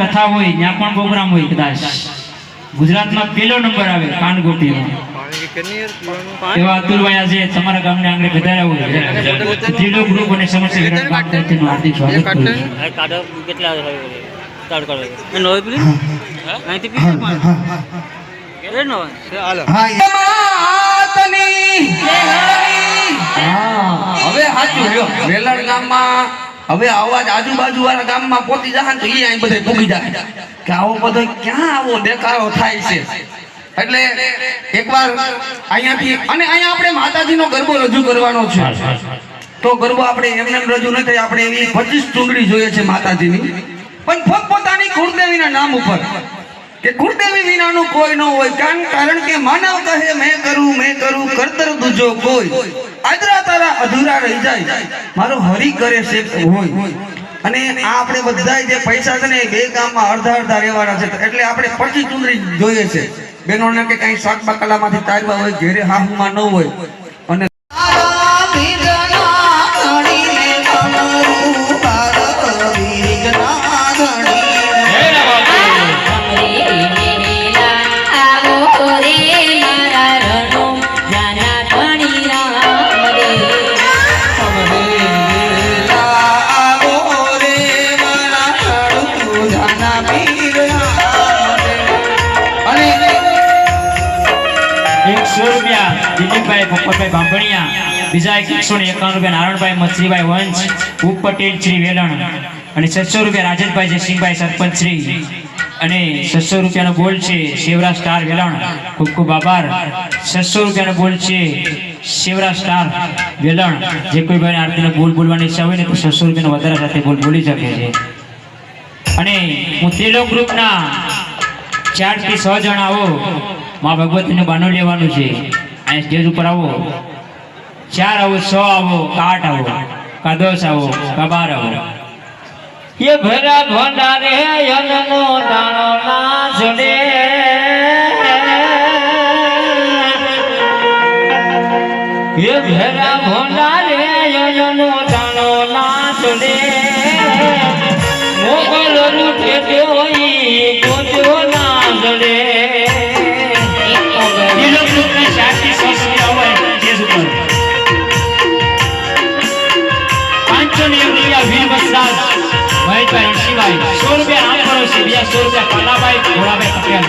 કથા હોય ત્યાં પણ પ્રોગ્રામ હોય કદાચ. ગુજરાતમાં પેલો નંબર આવે કાનગોટીમાં એવા તમારા ગામને આંગણે વધાર્યા હોય. ગ્રુપ કેટલા હવે હવે અવાજ આજુબાજુ વાળા ગામમાં જાય ને તો એ અહીં બધે પૂગી જાય કે આવો બધો ક્યાં આવો દેખાડો થાય છે? એટલે એકવાર અહીંયાથી અને અહીંયા આપણે માતાજીનો ગરબો રજૂ કરવાનો છે. તો ગરબો આપણે એમને રજૂ ન થાય આપણે એવી પચીસ ચૂંટણી જોઈએ છે માતાજીની. પણ પોતપોતાની કુળદેવીના નામ ઉપર. કે કુળદેવી વિનાનું કોઈ ન હોય. કારણ કે માનવ કહે, મેં કરું મેં કરું, કરતર દુજો કોઈ. આદરા તારા અધૂરા રહી જાય. મારો હરી કરે છે હોય. અને આ આપણે બધા જે પૈસા છે ને બે ગામમાં અડધા અડધા રહેવાના છે. એટલે આપણે પડતી ચૂંટણી જોઈએ છે. બહેનોને કે કઈ શાક બકાલામાંથી તારવા હોય, ઘેરે હાહુમાં ન હોય. એકસો રૂપિયા નારાયણભાઈ મછરીભાઈ વંશ ભૂપ પટેલ શ્રી વેલણ અને છસો રૂપિયા રાજનભાઈ જયસિંહભાઈ સરપંચ શ્રી. અને છસો રૂપિયાનો બોલ છે શિવરા સ્ટાર વેલણ. ખૂબ ખૂબ આભાર. છસો રૂપિયાનો બોલ છે શિવરા સ્ટાર વેલણ. જે કોઈ ભાઈ આરતીનો બોલ બોલવાની ઈચ્છા હોય તો છસો રૂપિયાનો વધારા સાથે બોલ બોલી શકે છે. અને હું તેલો ગ્રુપના ચારથી છ જણા આવો. માં ભગવતીનું બાનું લેવાનું છે. અહીં સ્ટેજ ઉપર આવો. ચાર આવો સો આવો કા આઠ આવો કા દસ આવો કા બાર આવો એ ભરા ભંડારે યનનો દાણો ના જડે એ ભરા ભંડારે ઋષિભાઈ સો રૂપિયા રામ પડોશી બીજા સો રૂપિયા કાલાભાઈ ભોળાભાઈ પટેલ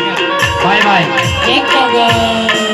ભાઈ ભાઈ એક પગ.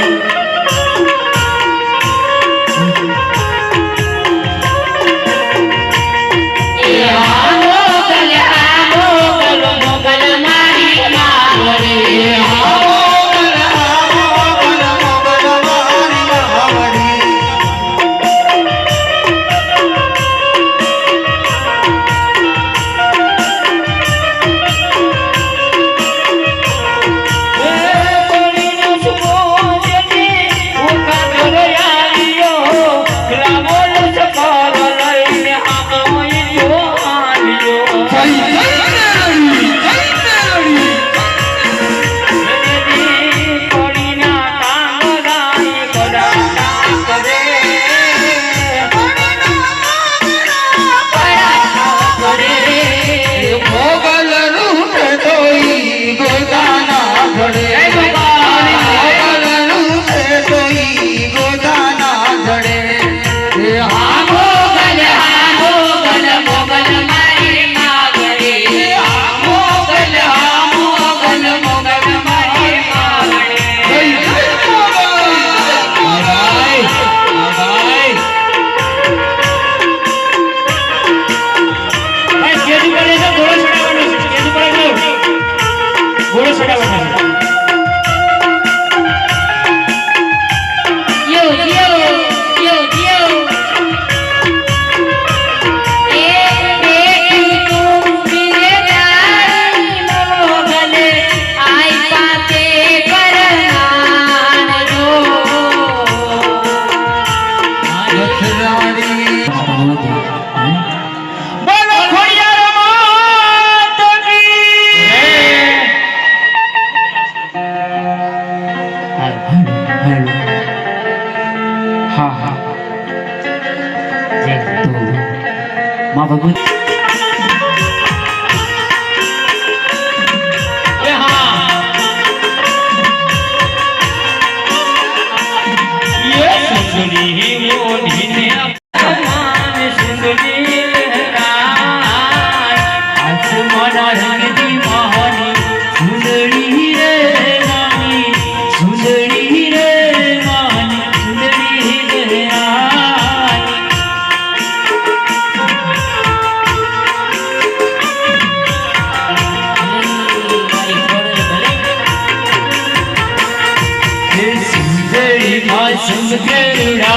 கேளுடா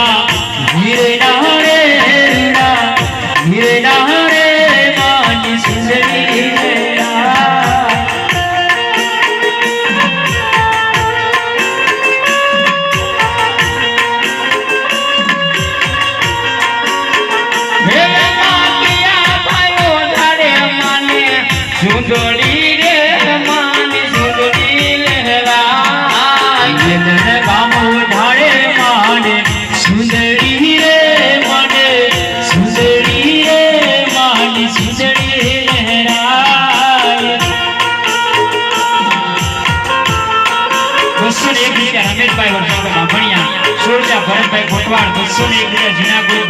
એકસો ને રૂપિયા ઝીણાપુરી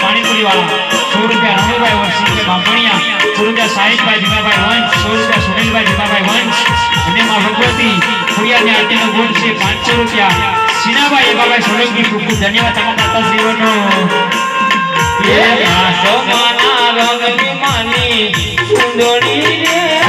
પાણીપુરી વાળા સો રૂપિયા રમુભાઈ વંશી બાંભણિયા સો રૂપિયા સાહિદભાઈ ભીમાભાઈ વંશ રૂપિયા સુનિલભાઈ ભીમાભાઈ વંશ, અને માં ભગવતી ખોડિયાની આરતીનો ગુણ છે પાંચસો રૂપિયા. સિનાભાઈ એવાભાઈ સોલંકી ખૂબ ધન્યવાદ તમામ માતાશ્રીઓનો સુંદરી રે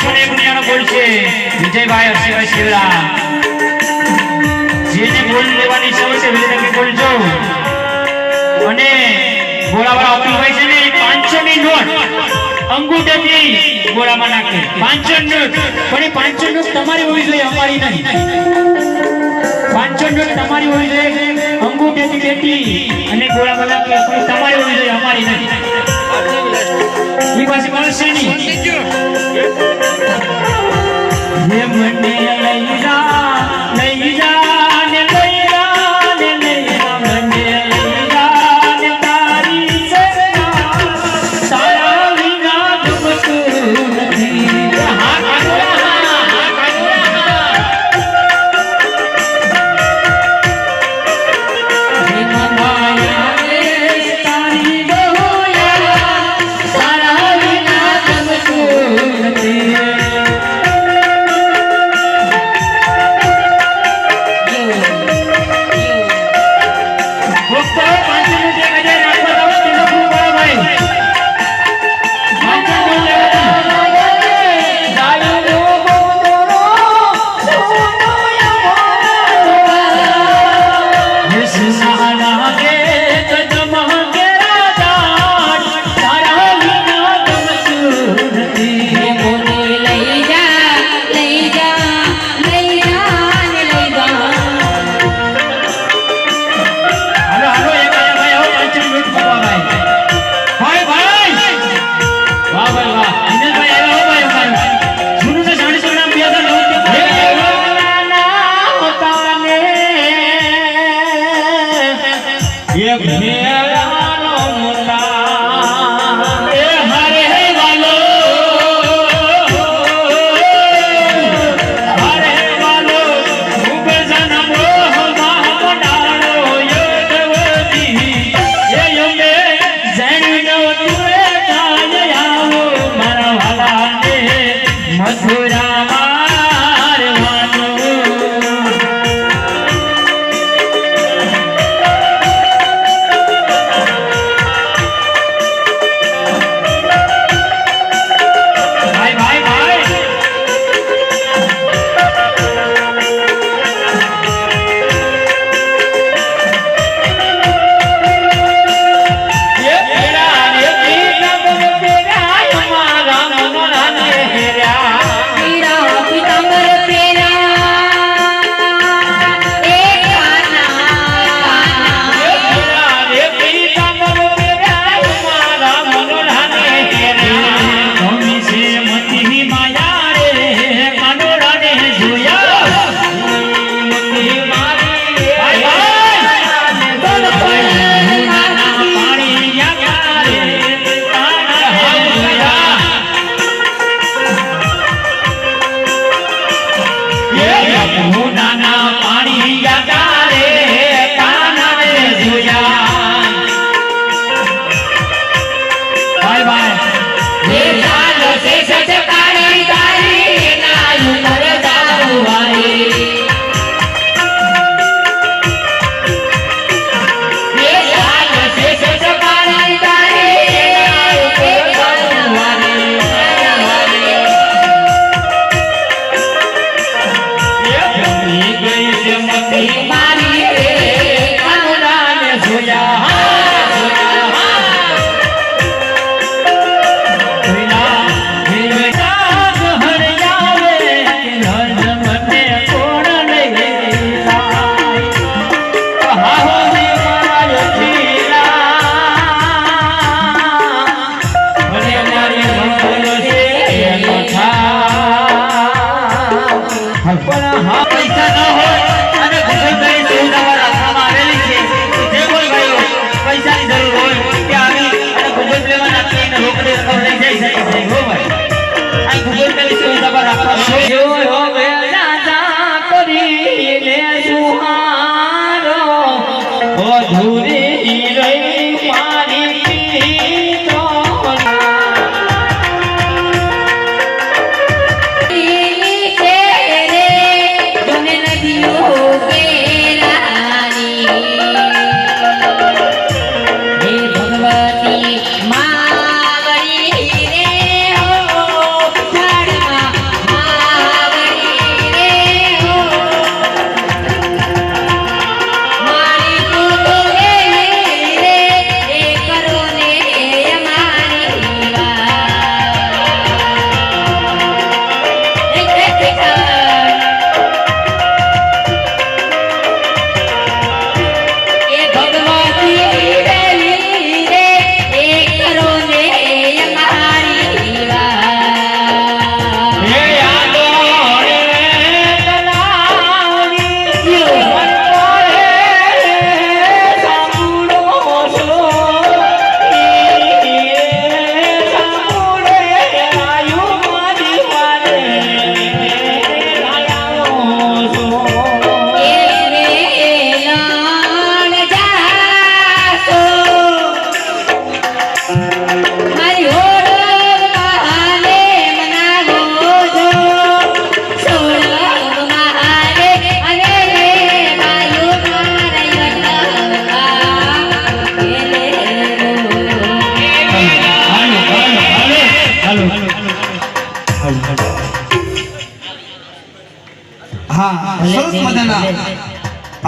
પુરુષોને એક નિયાનો છે. વિજયભાઈ હર્ષિભાઈ શિવરા. જેને ગોલ લેવાની ઈચ્છા છે, વિજય તમે બોલજો અને ગોળાવાળા અતુલભાઈ છે ને પાંચસો ની નોટ અંગૂઠાથી ગોળામાં નાખે. પાંચસો નોટ. પણ એ પાંચસો નોટ તમારી હોવી જોઈએ, અમારી નહીં. પાંચસો નોટ તમારી હોવી જોઈએ, અંગૂઠાથી બેટી અને ગોળામાં નાખે, પણ તમારી હોવી જોઈએ, અમારી નહીં. એ પાછી મળશે નહીં. મને લઈ જા.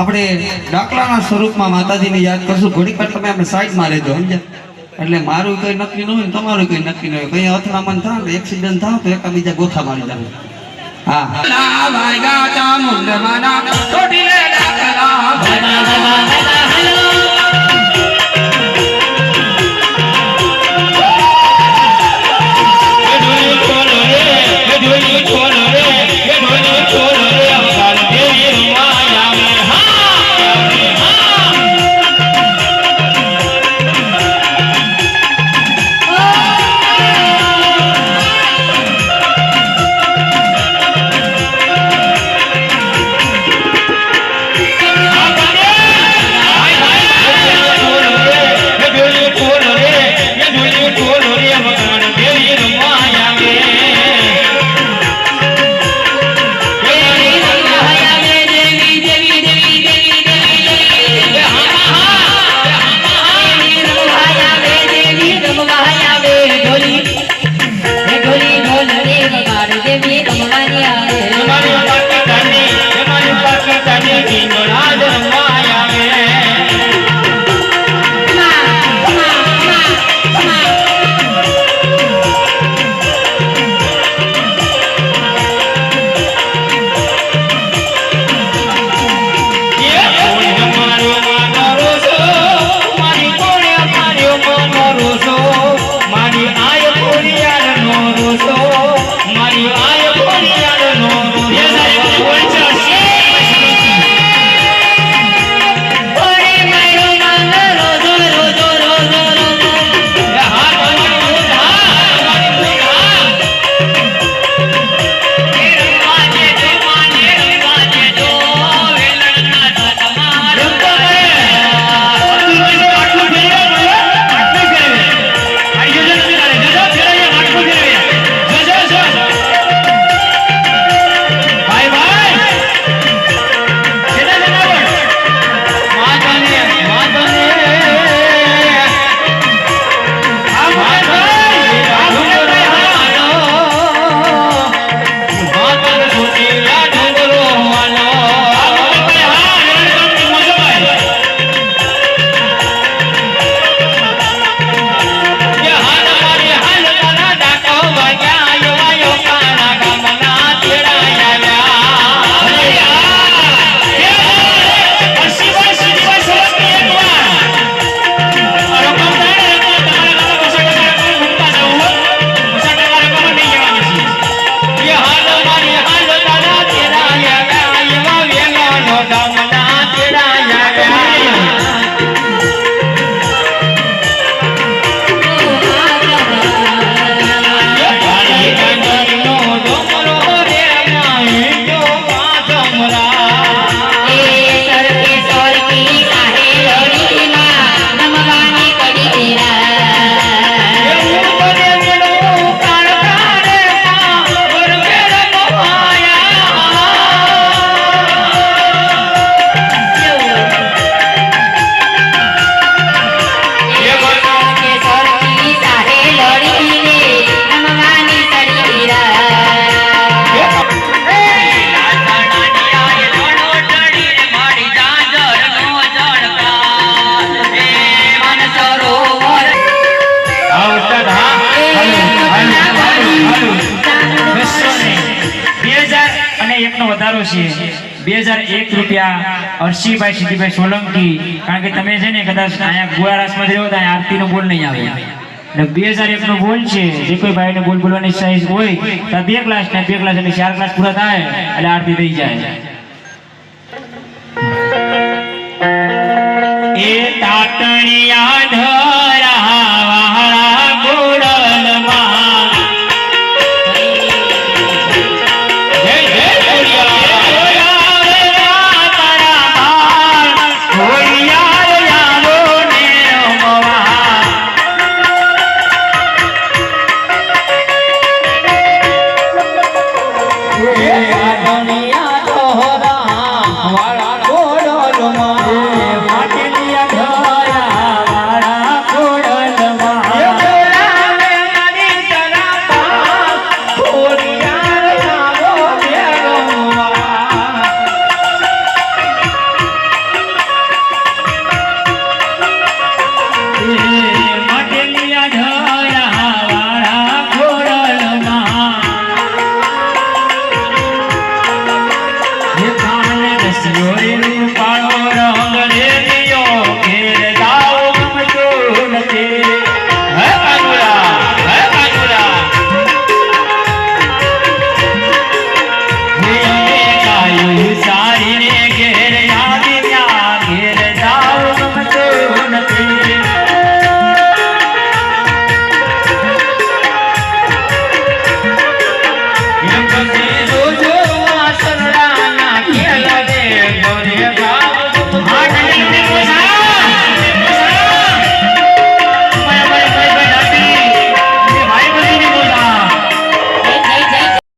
આપણે ડાકલાના સ્વરૂપમાં માતાજીને યાદ કરશું. ઘડીક વાર તમે આપણે સાઈડમાં રહેજો, સમજ્યા? એટલે મારું કંઈ નક્કી ન હોય ને તમારું કંઈ નક્કી ન હોય. કંઈ અથડામણ થાય ને એક્સિડન્ટ થાય તો એકાબીજા ગોથા મારી જાય હા ઢોલી હર્ષિભાઈ સિદ્ધિભાઈ સોલંકી? કારણ કે તમે છે ને કદાચ અહીંયા ગોળારાસમાં જ રહ્યો તો અહીંયા આરતીનો બોલ નહીં આવે. બે હજાર એકનો બોલ છે, જે કોઈ ભાઈને બોલ બોલવાની સાઈઝ હોય, તો બે ક્લાસ ને, બે ક્લાસ એટલે ચાર ક્લાસ પૂરા થાય, એટલે આરતી થઈ જાય. એ તાતણિયા